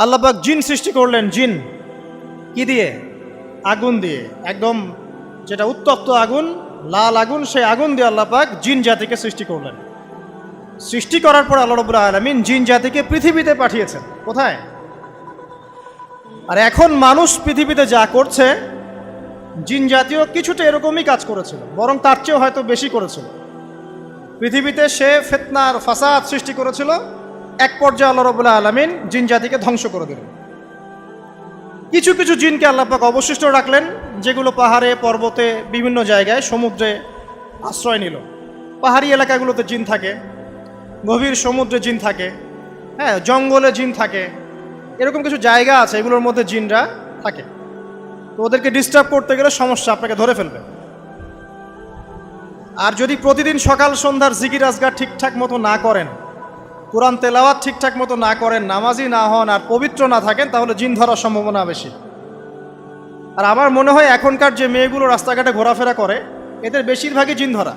আল্লাপাক জিন সৃষ্টি করলেন, জিন। কি দিয়ে? আগুন দিয়ে। একদম যেটা উত্তপ্ত আগুন, লাল আগুন, সেই আগুন দিয়ে আল্লাপাক জিন জাতিকে সৃষ্টি করলেন। সৃষ্টি করার পর আল্লাহ রবুল্লা আলমিন জিন জাতিকে পৃথিবীতে পাঠিয়েছেন। কোথায়? আর এখন মানুষ পৃথিবীতে যা করছে, জিন জাতীয় কিছুটা এরকমই কাজ করেছিল, বরং তার চেয়েও হয়তো বেশি করেছিল। পৃথিবীতে সে ফেতনার ফাসাদ সৃষ্টি করেছিল এক পর্যায়ে আল্লাহ রবুল্লাহ আলমিন জিন জাতিকে ধ্বংস করে দিলেন। কিছু কিছু জিনকে আল্লাপাক অবশিষ্ট রাখলেন, যেগুলো পাহাড়ে, পর্বতে, বিভিন্ন জায়গায় সমুদ্রে আশ্রয় নিল। পাহাড়ি এলাকাগুলোতে জিন থাকে, গভীর সমুদ্রে জিন থাকে হ্যাঁ জঙ্গলে জিন থাকে, এরকম কিছু জায়গা আছে, এগুলোর মধ্যে জিনরা থাকে। তো ওদেরকে ডিস্টার্ব করতে গেলে সমস্যা আপনাকে ধরে ফেলবে। আর যদি প্রতিদিন সকাল সন্ধ্যার জিকির আজগার ঠিকঠাক মতো না করেন কোরআন তেলাওয়াত ঠিকঠাক মতো না করেন, নামাজি না হন আর পবিত্র না থাকেন, তাহলে জিন ধরার সম্ভাবনা বেশি। আর আমার মনে হয় এখনকার যে মেয়েগুলো রাস্তাঘাটে ঘোরাফেরা করে, এদের বেশিরভাগই জিন ধরা।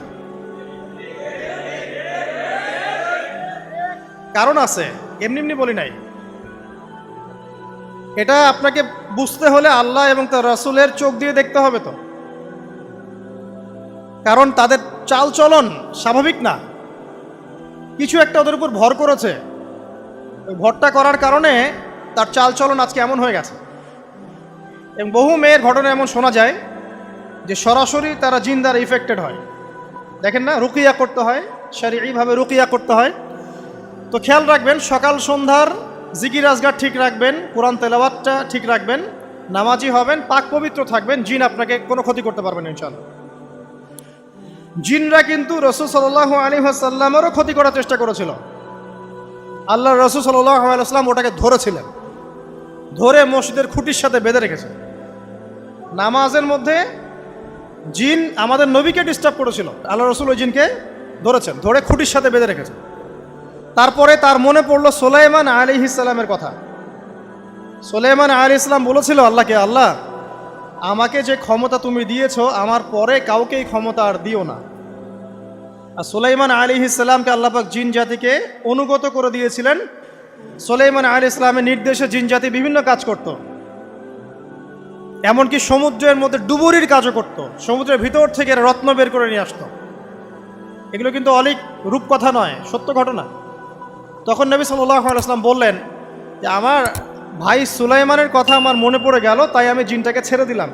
কারণ আছে, এমনি এমনি বলি নাই। এটা আপনাকে বুঝতে হলে আল্লাহ এবং তার রাসূলের চোখ দিয়ে দেখতে হবে তো। কারণ তাদের চালচলন স্বাভাবিক না। কিছু একটা ওদের উপর ভর করেছে। ভরটা করার কারণে তার চাল চলন আজকে এমন হয়ে গেছে। এবং বহু মেয়ের ঘটনা এমন শোনা যায় যে সরাসরি তারা জিন ইফেক্টেড হয়। দেখেন না, রুকিয়া করতে হয়, শারীরিকভাবে রুকিয়া করতে হয়। তো খেয়াল রাখবেন, সকাল সন্ধ্যার জিকির আজগার ঠিক রাখবেন, কোরআন তেলাওয়াতটা ঠিক রাখবেন, নামাজি হবেন, পাক পবিত্র থাকবেন, জিন আপনাকে কোনো ক্ষতি করতে পারবেন ইনশাল্লাহ জিনরা কিন্তু রসুল সাল্লাহ আলী সাল্লামেরও ক্ষতি করার চেষ্টা করেছিল। আল্লাহ রসুল সাল্লাহ আলাইসলাম ওটাকে ধরেছিলেন। ধরে মসজিদের খুঁটির সাথে বেঁধে রেখেছে। নামাজের মধ্যে জিন আমাদের নবীকে ডিস্টার্ব করেছিল। আল্লাহ রসুল ওই জিনকে ধরেছেন, ধরে খুঁটির সাথে বেঁধে রেখেছে। তারপরে তার মনে পড়ল সোলাইমান আলী ইসলামের কথা। সোলাইমান আলী ইসলাম বলেছিল, আল্লাহকে, আল্লাহ আমাকে যে ক্ষমতা তুমি দিয়েছ, আমার পরে কাউকে এই ক্ষমতা আর দিও না। আর সোলাইমান আলী ইসলামকে আল্লাপাক জিন জাতিকে অনুগত করে দিয়েছিলেন। সোলাইমান আলী ইসলামের নির্দেশে জিন জাতি বিভিন্ন কাজ করত। এমনকি সমুদ্রের মধ্যে ডুবুরির কাজও করত। সমুদ্রের ভিতর থেকে রত্ন বের করে নিয়ে আসতো। এগুলো কিন্তু অলিক রূপকথা নয়, সত্য ঘটনা। তখন নবী সাল্লাম বললেন যে, আমার ভাই সুলাইমানের কথা আমার মনে পড়ে গেল তাই আমি জিনটাকে ছেড়ে দিলাম।